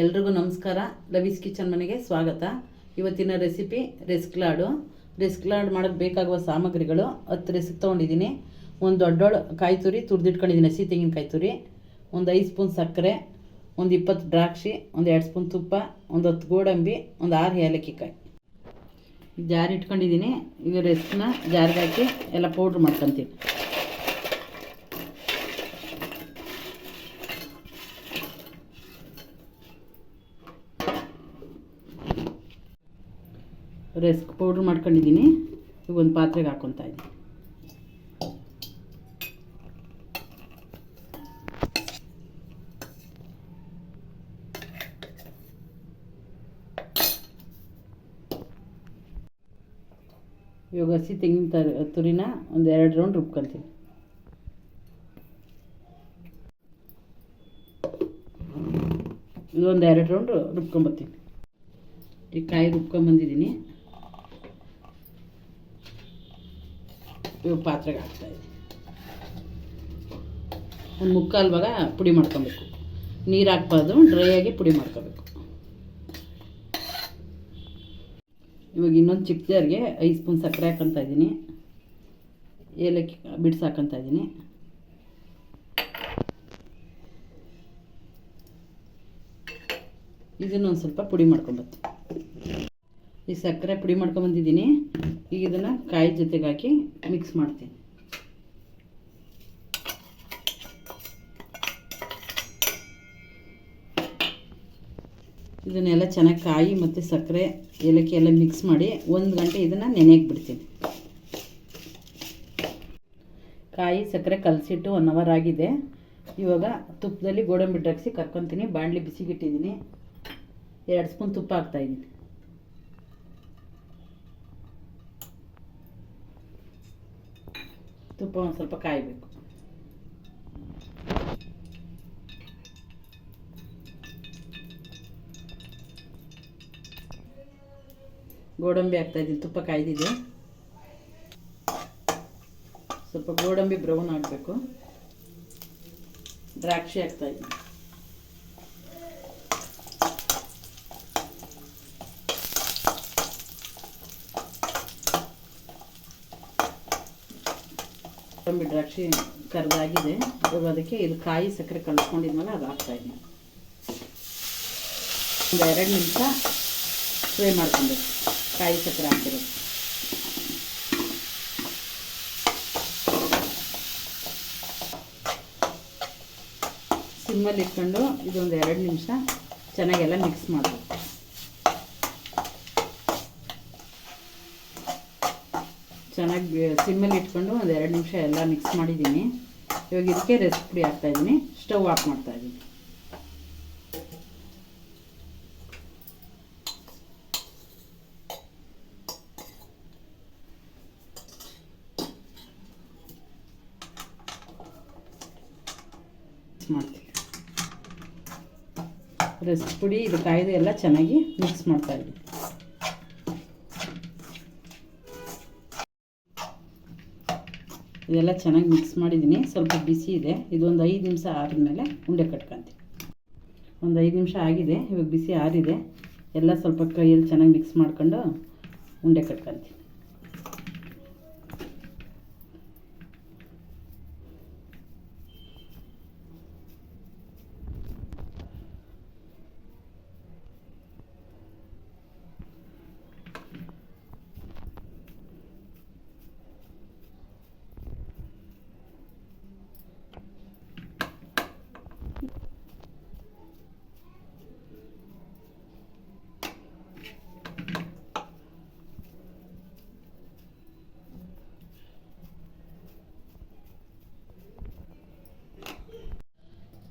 ಎಲ್ರಿಗೂ ನಮಸ್ಕಾರ. ರವೀಸ್ ಕಿಚನ್ ಮನೆಗೆ ಸ್ವಾಗತ. ಇವತ್ತಿನ recipe rusk laddu. Rusk laddu ಮಾಡೋಕ್ಕೆ ಬೇಕಾಗುವ ಸಾಮಗ್ರಿಗಳು ಹತ್ತು ರೆಸಿಪಿ ತೊಗೊಂಡಿದ್ದೀನಿ. ಒಂದು ದೊಡ್ಡೊಳ್ಳೆ ಕಾಯಿ ತುರಿ ತುರಿದಿಟ್ಕೊಂಡಿದ್ದೀನಿ, ಹಸಿ ತೆಂಗಿನಕಾಯಿ ತುರಿ. ಒಂದು ಐದು ಸ್ಪೂನ್ ಸಕ್ಕರೆ, ಒಂದು ಇಪ್ಪತ್ತು ದ್ರಾಕ್ಷಿ, ಒಂದು ಎರಡು ಸ್ಪೂನ್ ತುಪ್ಪ, ಒಂದು ಹತ್ತು ಗೋಡಂಬಿ, ಒಂದು ಆರು ಏಲಕ್ಕಿಕಾಯಿ. ಜಾರಿ ಇಟ್ಕೊಂಡಿದ್ದೀನಿ ಈಗ ರೆಸ್ಕ್ನ ಜಾರಿಗೆ ಹಾಕಿ ಎಲ್ಲ ಪೌಡ್ರ್ ಮಾಡ್ಕೊತೀನಿ. ರೆಸ್ಕ್ ಪೌಡ್ರ್ ಮಾಡ್ಕೊಂಡಿದ್ದೀನಿ. ಈಗ ಒಂದು ಪಾತ್ರೆಗೆ ಹಾಕ್ಕೊತಾ ಇದ್ದೀನಿ. ಇವಾಗ ಹಸಿ ತೆಂಗಿನ ತರ, ತುರಿನ ಒಂದು ಎರಡು ರೌಂಡ್ ರುಬ್ಕೊತೀನಿ ಇದೊಂದು ಎರಡು ರೌಂಡ್ ರುಬ್ಕೊಂಬರ್ತೀನಿ ಈ ಕಾಯಿ ರುಬ್ಕೊಂಬಂದಿದ್ದೀನಿ ಇವಾಗ ಪಾತ್ರೆಗೆ ಹಾಕ್ತಾಯಿದ್ದೀನಿ ಒಂದು ಮುಕ್ಕಾಲು ಭಾಗ ಪುಡಿ ಮಾಡ್ಕೊಬೇಕು. ನೀರು ಹಾಕ್ಬಾರ್ದು, ಡ್ರೈ ಆಗಿ ಪುಡಿ ಮಾಡ್ಕೋಬೇಕು. ಇವಾಗ ಇನ್ನೊಂದು ಚಿಕ್ಕ ಜಾರಿಗೆ ಐದು ಸ್ಪೂನ್ ಸಕ್ಕರೆ ಹಾಕ್ಕೊತಾ ಇದ್ದೀನಿ. ಏಲಕ್ಕಿ ಬಿಡ್ಸಿ ಹಾಕ್ಕೊತಾ ಇದ್ದೀನಿ. ಇದನ್ನು ಒಂದು ಸ್ವಲ್ಪ ಪುಡಿ ಮಾಡ್ಕೊಂಬತ್ತೀನಿ ಈ ಸಕ್ಕರೆ ಪುಡಿ ಮಾಡ್ಕೊಂಬಂದಿದ್ದೀನಿ. ಈಗ ಇದನ್ನು ಕಾಯಿ ಜೊತೆಗೆ ಹಾಕಿ ಮಿಕ್ಸ್ ಮಾಡ್ತೀನಿ. ಇದನ್ನೆಲ್ಲ ಚೆನ್ನಾಗಿ ಕಾಯಿ ಮತ್ತು ಸಕ್ಕರೆ ಏಲಕ್ಕಿ ಎಲ್ಲ ಮಿಕ್ಸ್ ಮಾಡಿ ಒಂದು ಗಂಟೆ ಇದನ್ನು ನೆನೆಯಕ್ಕೆ ಬಿಡ್ತೀನಿ. ಕಾಯಿ ಸಕ್ಕರೆ ಕಲಸಿಟ್ಟು ಒನ್ ಅವರ್ ಆಗಿದೆ. ಇವಾಗ ತುಪ್ಪದಲ್ಲಿ ಗೋಡಂಬಿ ಡ್ರಗ್ಸಿ ಕರ್ಕೊತೀನಿ. ಬಾಣಲಿ ಬಿಸಿಗಿಟ್ಟಿದ್ದೀನಿ ಎರಡು ಸ್ಪೂನ್ ತುಪ್ಪ ಹಾಕ್ತಾಯಿದ್ದೀನಿ ತುಪ್ಪ ಸ್ವಲ್ಪ ಕಾಯಬೇಕು. ಗೋಡಂಬಿ ಹಾಕ್ತಾಯಿದ್ದೀನಿ ತುಪ್ಪ ಕಾಯ್ದಿದೆ. ಸ್ವಲ್ಪ ಗೋಡಂಬಿ ಬ್ರೌನ್ ಆಗಬೇಕು. ದ್ರಾಕ್ಷಿ ಹಾಕ್ತಾಯಿದ್ದೀನಿ ಗೋಡಂಬಿ ದ್ರಾಕ್ಷಿ ಕರೆದಾಗಿದೆ. ಅದಕ್ಕೆ ಇದು ಕಾಯಿ ಸಕ್ಕರೆ ಕಲಿಸ್ಕೊಂಡಿದ್ಮೇಲೆ ಅದು ಹಾಕ್ತಾಯಿದ್ದೀನಿ ಒಂದು ಎರಡು ನಿಮಿಷ ಫ್ರೈ ಮಾಡ್ಕೊಬೇಕು ಕಾಯಿ ಸಕ್ಕರೆ ಹಾಕಿರೋದು ಸಿಮ್ಮಲ್ಲಿ ಇಟ್ಕೊಂಡು ಇದೊಂದು ಎರಡು ನಿಮಿಷ ಚೆನ್ನಾಗೆಲ್ಲ ಮಿಕ್ಸ್ ಮಾಡಬೇಕು. ಚೆನ್ನಾಗಿ ಸಿಮ್ಮಲ್ಲಿ ಇಟ್ಕೊಂಡು ಒಂದು ಎರಡು ನಿಮಿಷ ಎಲ್ಲ ಮಿಕ್ಸ್ ಮಾಡಿದ್ದೀನಿ. ಇವಾಗ ಇದಕ್ಕೆ ರೆಸಿಪಿ ಪುಡಿ ಹಾಕ್ತಾಯಿದ್ದೀನಿ ಸ್ಟವ್ ಆಫ್ ಮಾಡ್ತಾಯಿದ್ದೀನಿ ಮಾಡ್ತೀವಿ ರೆಸಿಪಿ ಪುಡಿ, ಇದು ಕಾಯ್ದು ಎಲ್ಲ ಚೆನ್ನಾಗಿ ಮಿಕ್ಸ್ ಮಾಡ್ತಾ ಇದೆಲ್ಲ ಚೆನ್ನಾಗಿ ಮಿಕ್ಸ್ ಮಾಡಿದ್ದೀನಿ. ಸ್ವಲ್ಪ ಬಿಸಿ ಇದೆ. ಇದೊಂದು ಐದು ನಿಮಿಷ ಆರಿದ್ಮೇಲೆ ಉಂಡೆ ಕಟ್ಕೊತೀನಿ. ಒಂದು ಐದು ನಿಮಿಷ ಆಗಿದೆ. ಇವಾಗ ಬಿಸಿ ಆರಿದೆ. ಎಲ್ಲ ಸ್ವಲ್ಪ ಕೈಯಲ್ಲಿ ಚೆನ್ನಾಗಿ ಮಿಕ್ಸ್ ಮಾಡ್ಕೊಂಡು ಉಂಡೆ ಕಟ್ಕೊತೀನಿ.